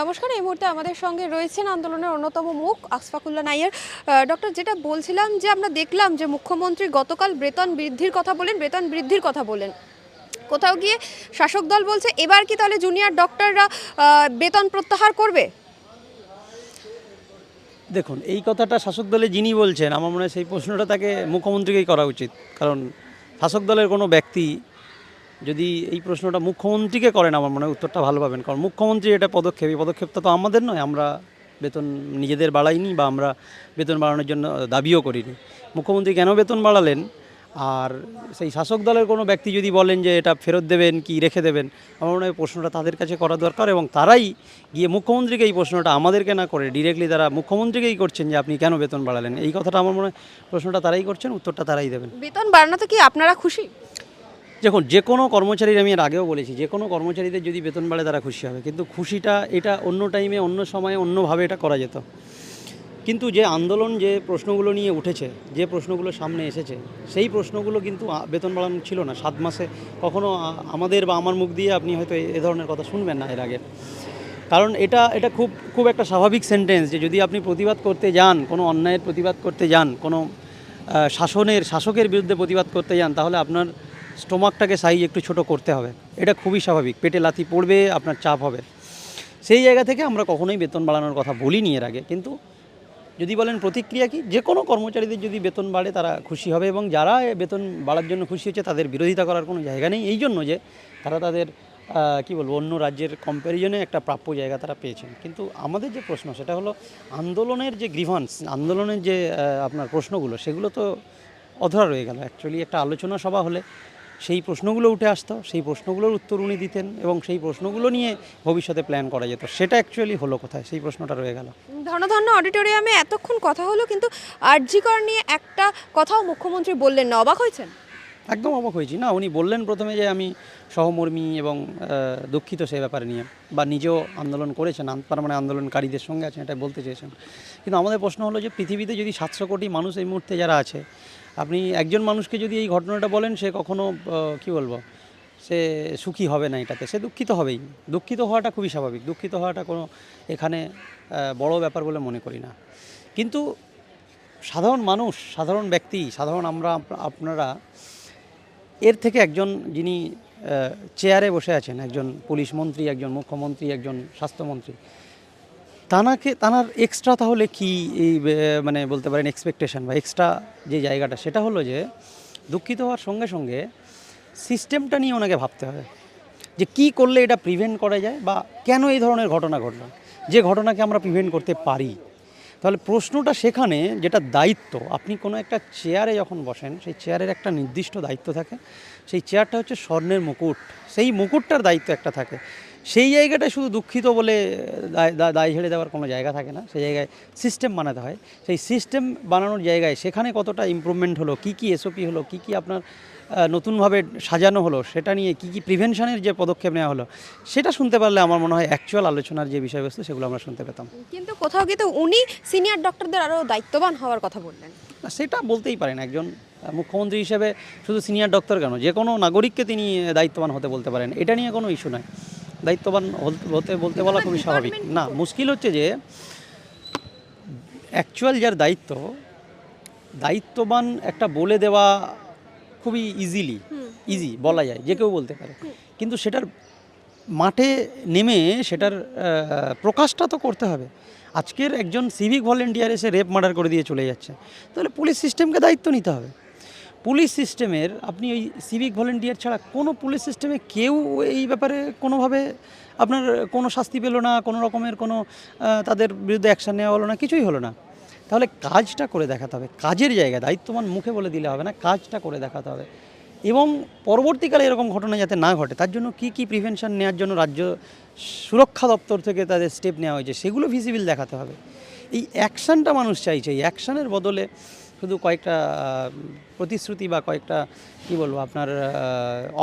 নমস্কার, এই মুহূর্তে আমাদের সঙ্গে রয়েছেন আন্দোলনের অন্যতম মুখ আসফাকুল্লা নাইয়ার। ডক্টর, যেটা বলছিলাম যে আমরা দেখলাম যে মুখ্যমন্ত্রী গতকাল বেতন বৃদ্ধির কথা বলেন, বেতন বৃদ্ধির কথা বলেন। কোথাও গিয়ে শাসক দল বলছে, এবার কি তাহলে জুনিয়র ডক্টররা বেতন প্রত্যাহার করবে? দেখুন, এই কথাটা শাসক দলে যিনি বলছেন, আমার মনে হয় সেই প্রশ্নটা তাকে মুখ্যমন্ত্রীকেই করা উচিত। কারণ শাসক দলের কোনো ব্যক্তি যদি এই প্রশ্নটা মুখ্যমন্ত্রীকে করেন, আমার মনে হয় উত্তরটা ভালো পাবেন। কারণ মুখ্যমন্ত্রী এটা পদক্ষেপ, এই পদক্ষেপটা তো আমাদের নয়, আমরা বেতন নিজেদের বাড়াইনি বা আমরা বেতন বাড়ানোর জন্য দাবিও করিনি। মুখ্যমন্ত্রী কেন বেতন বাড়ালেন? আর সেই শাসক দলের কোনো ব্যক্তি যদি বলেন যে এটা ফেরত দেবেন কি রেখে দেবেন, আমার মনে হয় প্রশ্নটা তাদের কাছে করা দরকার এবং তারাই গিয়ে মুখ্যমন্ত্রীকে এই প্রশ্নটা আমাদেরকে না করে ডিরেক্টলি তারা মুখ্যমন্ত্রীকেই করছেন যে আপনি কেন বেতন বাড়ালেন। এই কথাটা আমার মনে হয় প্রশ্নটা তারাই করছেন, উত্তরটা তারাই দেবেন। বেতন বাড়ানোতে কি আপনারা খুশি? দেখুন, যে কোনো কর্মচারীর আমি এর আগেও বলেছি, যে কোনো কর্মচারীদের যদি বেতন বাড়ে তারা খুশি হবে। কিন্তু খুশিটা এটা অন্য টাইমে অন্য সময়ে, অন্যভাবে এটা করা যেত। কিন্তু যে আন্দোলন যে প্রশ্নগুলো নিয়ে উঠেছে, যে প্রশ্নগুলো সামনে এসেছে, সেই প্রশ্নগুলো কিন্তু বেতন বাড়ানো ছিল না। সাত মাসে কখনো আমাদের বা আমার মুখ দিয়ে আপনি হয়তো এ- ধরনের কথা শুনবেন না এর আগে। কারণ এটা এটা খুব খুব একটা স্বাভাবিক সেন্টেন্স যে যদি আপনি প্রতিবাদ করতে যান, কোনো অন্যায়ের প্রতিবাদ করতে যান, কোনো শাসনের, শাসকের বিরুদ্ধে প্রতিবাদ করতে যান, তাহলে আপনার স্টোমাকটাকে সাইজ একটু ছোট করতে হবে। এটা খুবই স্বাভাবিক, পেটে লাথি পড়বে, আপনার চাপ হবে। সেই জায়গা থেকে আমরা কখনোই বেতন বাড়ানোর কথা বলিনি এর আগে, কিন্তু যদি বলেন প্রতিক্রিয়া কি? যে কোনো কর্মচারীদের যদি বেতন বাড়ে, তারা খুশি হবে এবং যারা বেতন বাড়ার জন্য খুশি হচ্ছে, তাদের বিরোধিতা করার কোনো জায়গা নেই। এই জন্য যে তারা তাদের কি বলব, অন্য রাজ্যের কম্প্যারিজনে একটা প্রাপ্য জায়গা তারা পেয়েছেন। কিন্তু আমাদের যে প্রশ্ন, সেটা হলো আন্দোলনের যে গ্রিভান্স আন্দোলনের যে আপনার প্রশ্নগুলো, সেগুলো তো অধরা রয়ে গেল। অ্যাকচুয়ালি একটা আলোচনা সভা হলে সেই প্রশ্নগুলো উঠে আসতো সেই প্রশ্নগুলোর উত্তর উনি দিতেন এবং সেই প্রশ্নগুলো নিয়ে ভবিষ্যতে প্ল্যান করা যেত। সেটা অ্যাকচুয়ালি হলো কোথায়? সেই প্রশ্নটা রয়ে গেল। ধনধন্য অডিটোরিয়ামে এতক্ষণ কথা হলো কিন্তু আরজিকর নিয়ে একটা কথাও মুখ্যমন্ত্রী বললেন না। অবাক হয়েছেন? একদম অবাক হয়েছি। না উনি বললেন প্রথমে যে আমি সহমর্মী এবং দুঃখিত সেই ব্যাপারে নিয়ে বা নিজেও আন্দোলন করেছেন তার মানে আন্দোলনকারীদের সঙ্গে আছেন এটা বলতে চেয়েছেন। কিন্তু আমাদের প্রশ্ন হলো যে পৃথিবীতে যদি সাতশো কোটি মানুষ এই মুহূর্তে যারা আছে আপনি একজন মানুষকে যদি এই ঘটনাটা বলেন, সে কখনো কি বলব, সে সুখী হবে না এটাতে। সে দুঃখিত হবেই। দুঃখিত হওয়াটা খুবই স্বাভাবিক। দুঃখিত হওয়াটা কোনো এখানে বড় ব্যাপার বলে মনে করি না। কিন্তু সাধারণ মানুষ, সাধারণ ব্যক্তি, সাধারণ আমরা, আপনারা, এর থেকে একজন যিনি চেয়ারে বসে আছেন, একজন পুলিশ মন্ত্রী, একজন মুখ্যমন্ত্রী, একজন স্বাস্থ্যমন্ত্রী তানাকে, তানার এক্সট্রা তাহলে কি এই মানে বলতে পারেন এক্সপেকটেশন বা এক্সট্রা যে জায়গাটা, সেটা হলো যে দুঃখিত হওয়ার সঙ্গে সঙ্গে সিস্টেমটা নিয়ে ওনাকে ভাবতে হবে। যে কি করলে এটা প্রিভেন্ট করা যায় বা কেন এই ধরনের ঘটনা ঘটলো? যে ঘটনাকে আমরা প্রিভেন্ট করতে পারি। তাহলে প্রশ্নটা সেখানে যেটা দায়িত্ব, আপনি কোনো একটা চেয়ারে যখন বসেন, সেই চেয়ারের একটা নির্দিষ্ট দায়িত্ব থাকে। সেই চেয়ারটা হচ্ছে স্বর্ণের মুকুট। সেই মুকুটটার দায়িত্ব একটা থাকে। সেই জায়গাটায় শুধু দুঃখিত বলে দায় দায় ঝেড়ে দেওয়ার কোনো জায়গা থাকে না। সেই জায়গায় সিস্টেম বানাতে হয়। সেই সিস্টেম বানানোর জায়গায় সেখানে কতটা ইমপ্রুভমেন্ট হলো কী কী এসওপি হলো কী কী আপনার নতুনভাবে সাজানো হলো সেটা নিয়ে কী কী প্রিভেনশনের যে পদক্ষেপ নেওয়া হলো সেটা শুনতে পারলে আমার মনে হয় অ্যাকচুয়াল আলোচনার যে বিষয়বস্তু সেগুলো আমরা শুনতে পেতাম। কিন্তু কোথাও কিন্তু উনি সিনিয়র ডক্টরদের আরও দায়িত্ববান হওয়ার কথা বললেন। না, সেটা বলতেই পারেন একজন মুখ্যমন্ত্রী হিসেবে শুধু সিনিয়র ডক্টর কেন? যে কোনো নাগরিককে তিনি দায়িত্ববান হতে বলতে পারেন এটা নিয়ে কোনো ইস্যু নয় দায়িত্ববান হতে বলতে বলা খুবই স্বাভাবিক। না মুশকিল হচ্ছে যে অ্যাকচুয়াল যার দায়িত্ব দায়িত্ববান একটা বলে দেওয়া খুবই ইজিলি ইজি বলা যায় যে কেউ বলতে পারে। কিন্তু সেটার মাঠে নেমে সেটার প্রকাশটা তো করতে হবে। আজকের একজন সিভিক ভলেন্টিয়ার এসে রেপ মার্ডার করে দিয়ে চলে যাচ্ছে। তাহলে পুলিশ সিস্টেমকে দায়িত্ব নিতে হবে। পুলিশ সিস্টেমের, আপনি ওই সিভিক ভলেন্টিয়ার ছাড়া কোনো পুলিশ সিস্টেমে কেউ এই ব্যাপারে কোনোভাবে আপনার কোনো শাস্তি পেল না, কোনো রকমের কোনো তাদের বিরুদ্ধে অ্যাকশান নেওয়া হলো না, কিছুই হলো না। তাহলে কাজটা করে দেখাতে হবে, কাজের জায়গায় দায়িত্বমান মুখে বলে দিলে হবে না, কাজটা করে দেখাতে হবে। এবং পরবর্তীকালে এরকম ঘটনা যাতে না ঘটে, তার জন্য কি কি প্রিভেনশন নেওয়ার জন্য রাজ্য সুরক্ষা দপ্তর থেকে তাদের স্টেপ নেওয়া হয়েছে, সেগুলো ভিজিবিল দেখাতে হবে। এই অ্যাকশানটা মানুষ চাইছে, এই অ্যাকশানের বদলে শুধু কয়েকটা প্রতিশ্রুতি বা কয়েকটা কি বলব আপনার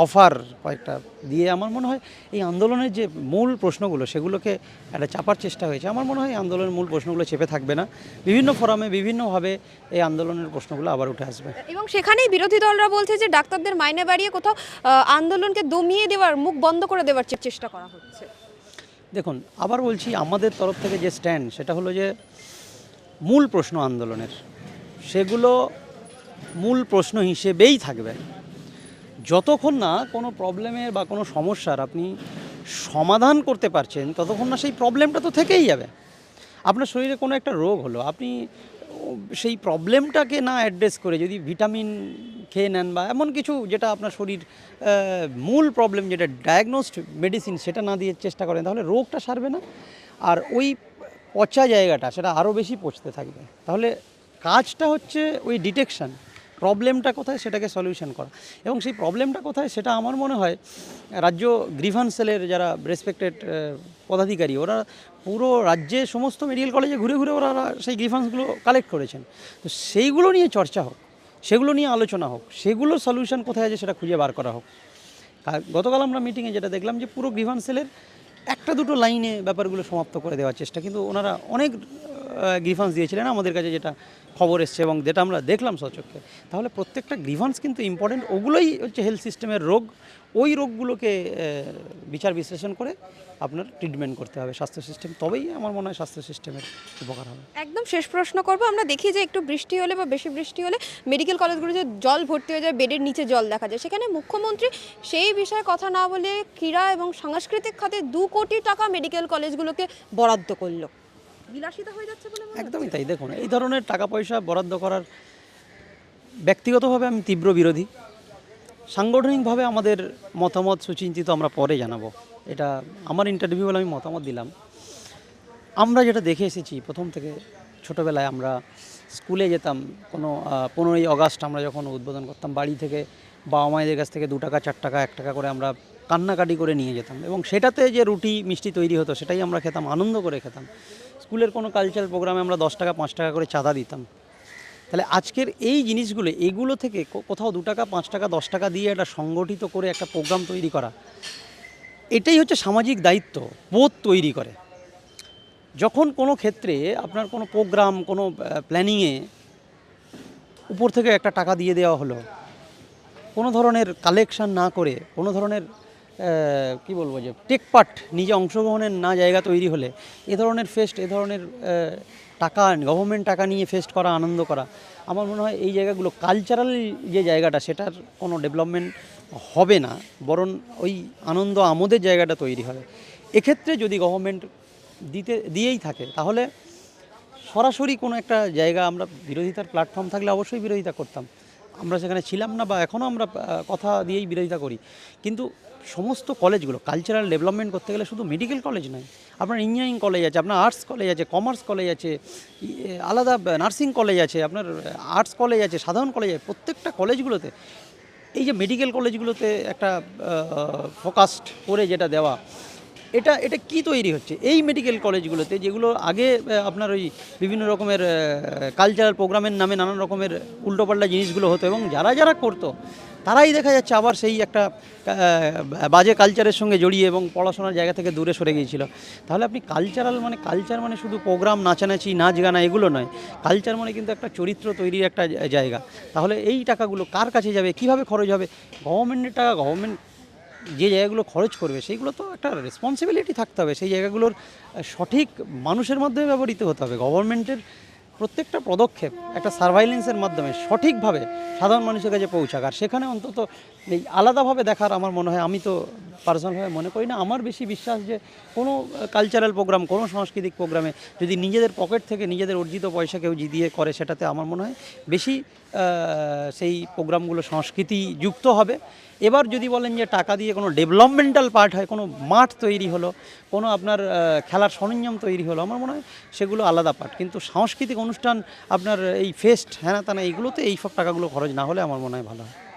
অফার কয়েকটা দিয়ে আমার মনে হয় এই আন্দোলনের যে মূল প্রশ্নগুলো সেগুলোকে একটা চাপার চেষ্টা হয়েছে। আমার মনে হয় এই আন্দোলনের মূল প্রশ্নগুলো চেপে থাকবে না। বিভিন্ন ফোরামে বিভিন্নভাবে এই আন্দোলনের প্রশ্নগুলো আবার উঠে আসবে। এবং সেখানেই বিরোধী দলরা বলছে যে ডাক্তারদের মাইনে বাড়িয়ে কোথাও আন্দোলনকে দমিয়ে দেওয়ার মুখ বন্ধ করে দেওয়ার চেষ্টা করা হচ্ছে। দেখুন আবার বলছি আমাদের তরফ থেকে যে স্ট্যান্ড সেটা হলো যে মূল প্রশ্ন আন্দোলনের। সেগুলো মূল প্রশ্ন হিসেবেই থাকবে। যতক্ষণ না কোনো প্রবলেমের বা কোনো সমস্যার আপনি সমাধান করতে পারছেন, ততক্ষণ না সেই প্রবলেমটা তো থেকেই যাবে। আপনার শরীরে কোনো একটা রোগ হলো, আপনি সেই প্রবলেমটাকে না অ্যাড্রেস করে যদি ভিটামিন খেয়ে নেন বা এমন কিছু যেটা আপনার শরীর মূল প্রবলেম যেটা ডায়াগনোসড মেডিসিন সেটা না দিয়ে চেষ্টা করেন, তাহলে রোগটা সারবে না। আর ওই পচা জায়গাটা সেটা আরও বেশি পচতে থাকবে। তাহলে কাজটা হচ্ছে ওই ডিটেকশন প্রবলেমটা কোথায় সেটাকে সলিউশন করা। এবং সেই প্রবলেমটা কোথায় সেটা আমার মনে হয়, রাজ্য গ্রিভান্স সেলের যারা রেসপেক্টেড পদাধিকারী, ওরা পুরো রাজ্যে সমস্ত মেডিকেল কলেজে ঘুরে ঘুরে ওরা সেই গ্রিভান্সগুলো কালেক্ট করেছেন। তো সেইগুলো নিয়ে চর্চা হোক, সেগুলো নিয়ে আলোচনা হোক, সেগুলো সলিউশন কোথায় আছে সেটা খুঁজে বার করা হোক। গতকাল আমরা মিটিংয়ে যেটা দেখলাম যে পুরো গ্রিভান্স সেলের একটা দুটো লাইনে ব্যাপারগুলো সমাপ্ত করে দেওয়ার চেষ্টা, কিন্তু ওনারা অনেক গ্রিফান্স দিয়েছিলেন। আমাদের কাছে যেটা খবর এসছে এবং যেটা আমরা দেখলাম সচক্ষে তাহলে প্রত্যেকটা গ্রিভান্স কিন্তু ইম্পর্টেন্ট ওগুলোই হচ্ছে হেলথ সিস্টেমের রোগ, ওই রোগগুলোকে বিচার বিশ্লেষণ করে আপনার ট্রিটমেন্ট করতে হবে স্বাস্থ্য সিস্টেম তবেই আমার মনে হয় স্বাস্থ্য সিস্টেমের উপকার হবে। একদম শেষ প্রশ্ন করব, আমরা দেখি যে একটু বৃষ্টি হলে বা বেশি বৃষ্টি হলে মেডিকেল কলেজগুলো যে জল ভর্তি হয়ে যায়, বেডের নিচে জল দেখা যায়। সেখানে মুখ্যমন্ত্রী সেই বিষয়ে কথা না বলে ক্রীড়া এবং সাংস্কৃতিক খাতে দু কোটি টাকা মেডিকেল কলেজগুলোকে বরাদ্দ করল। বিলাসিতা হয়ে যাচ্ছে বলে একদমই তাই। দেখুন, এই ধরনের টাকা পয়সা বরাদ্দ করার ব্যক্তিগতভাবে আমি তীব্র বিরোধী। সাংগঠনিকভাবে আমাদের মতামত সুচিন্তিত আমরা পরে জানাব। এটা আমার ইন্টারভিউ বলে আমি মতামত দিলাম। আমরা যেটা দেখে এসেছি, প্রথম থেকে ছোটোবেলায় আমরা স্কুলে যেতাম, কোনো পনেরোই আগস্ট আমরা যখন উদ্বোধন করতাম, বাড়ি থেকে বাবা মায়েদের কাছ থেকে দু টাকা, চার টাকা, এক টাকা করে আমরা কান্নাকাটি করে নিয়ে যেতাম। এবং সেটাতে যে রুটি, মিষ্টি তৈরি হতো, সেটাই আমরা খেতাম, আনন্দ করে খেতাম। স্কুলের কোনো কালচারাল প্রোগ্রামে আমরা দশ টাকা, পাঁচ টাকা করে চাঁদা দিতাম। তাহলে আজকের এই জিনিসগুলো, এগুলো থেকে কোথাও দু টাকা, পাঁচ টাকা, দশ টাকা দিয়ে একটা সংগঠিত করে একটা প্রোগ্রাম তৈরি করা, এটাই হচ্ছে সামাজিক দায়িত্ব, বোধ তৈরি করে। যখন কোনো ক্ষেত্রে আপনার কোনো প্রোগ্রাম কোনো প্ল্যানিংয়ে উপর থেকে একটা টাকা দিয়ে দেওয়া হলো, কোনো ধরনের কালেকশন না করে, কোনো ধরনের কি বলব যে টেক পার্ট নিজে অংশগ্রহণের না জায়গা তৈরি হলে, এ ধরনের ফেস্ট এ ধরনের টাকা গভর্নমেন্ট টাকা নিয়ে ফেস্ট করা, আনন্দ করা, আমার মনে হয় এই জায়গাগুলো কালচারাল যে জায়গাটা, সেটার কোনো ডেভেলপমেন্ট হবে না, বরং ওই আনন্দ আমোদের জায়গাটা তৈরি হবে। এক্ষেত্রে যদি গভর্নমেন্ট দিতে, দিয়েই থাকে, তাহলে সরাসরি কোনো একটা জায়গা আমরা বিরোধিতার প্ল্যাটফর্ম থাকলে অবশ্যই বিরোধিতা করতাম। আমরা সেখানে ছিলাম না বা এখনও আমরা কথা দিয়েই বিরোধিতা করি। কিন্তু সমস্ত কলেজগুলো কালচারাল ডেভেলপমেন্ট করতে গেলে শুধু মেডিকেল কলেজ নয়, আপনার ইঞ্জিনিয়ারিং কলেজ আছে, আপনার আর্টস কলেজ আছে কমার্স কলেজ আছে আলাদা নার্সিং কলেজ আছে, আপনার আর্টস কলেজ আছে, সাধারণ কলেজ আছে, প্রত্যেকটা কলেজগুলোতে এই যে মেডিকেল কলেজগুলোতে একটা ফোকাসড করে যেটা দেওয়া এটা এটা কি তৈরি হচ্ছে? এই মেডিকেল কলেজগুলোতে যেগুলো আগে আপনার ওই বিভিন্ন রকমের কালচারাল প্রোগ্রামের নামে নানান রকমের উল্টোপাল্টা জিনিসগুলো হতো এবং যারা যারা করতো, তারাই দেখা যাচ্ছে আবার সেই একটা বাজে কালচারের সঙ্গে জড়িয়ে এবং পড়াশোনার জায়গা থেকে দূরে সরে গিয়েছিল। তাহলে আপনি কালচারাল মানে কালচার মানে শুধু প্রোগ্রাম নাচানাচি, নাচ গানা, এগুলো নয়। কালচার মানে কিন্তু একটা চরিত্র তৈরির একটা জায়গা। তাহলে এই টাকাগুলো কার কাছে যাবে? কীভাবে খরচ হবে? গভর্নমেন্টের টাকা গভর্নমেন্ট যে জায়গাগুলো খরচ করবে, সেইগুলো তো একটা রেসপন্সিবিলিটি থাকতে হবে। সেই জায়গাগুলোর সঠিক মানুষের মাধ্যমে ব্যবহৃত হতে হবে। গভর্নমেন্টের প্রত্যেকটা পদক্ষেপ একটা সার্ভাইলেন্সের মাধ্যমে সঠিকভাবে সাধারণ মানুষের কাছে পৌঁছাক। আর সেখানে অন্তত এই আলাদাভাবে দেখার আমার মনে হয়, আমি তো পার্সোনালভাবে মনে করি না। আমার বেশি বিশ্বাস যে কোনো কালচারাল প্রোগ্রাম কোনো সাংস্কৃতিক প্রোগ্রামে যদি নিজেদের পকেট থেকে নিজেদের অর্জিত পয়সা কেউ দিয়ে করে, সেটাতে আমার মনে হয় বেশি সেই প্রোগ্রামগুলো সংস্কৃতি যুক্ত হবে। এবার যদি বলেন যে টাকা দিয়ে কোনো ডেভেলপমেন্টাল পার্ট হয়, কোনো মাঠ তৈরি হলো, কোনো আপনার খেলার সরঞ্জাম তৈরি হলো, আমার মনে হয় সেগুলো আলাদা পার্ট কিন্তু সাংস্কৃতিক অনুষ্ঠান, আপনার এই ফেস্ট হ্যানা তানা এইগুলোতে এই সব টাকাগুলো খরচ না হলে আমার মনে হয় ভালো হয়।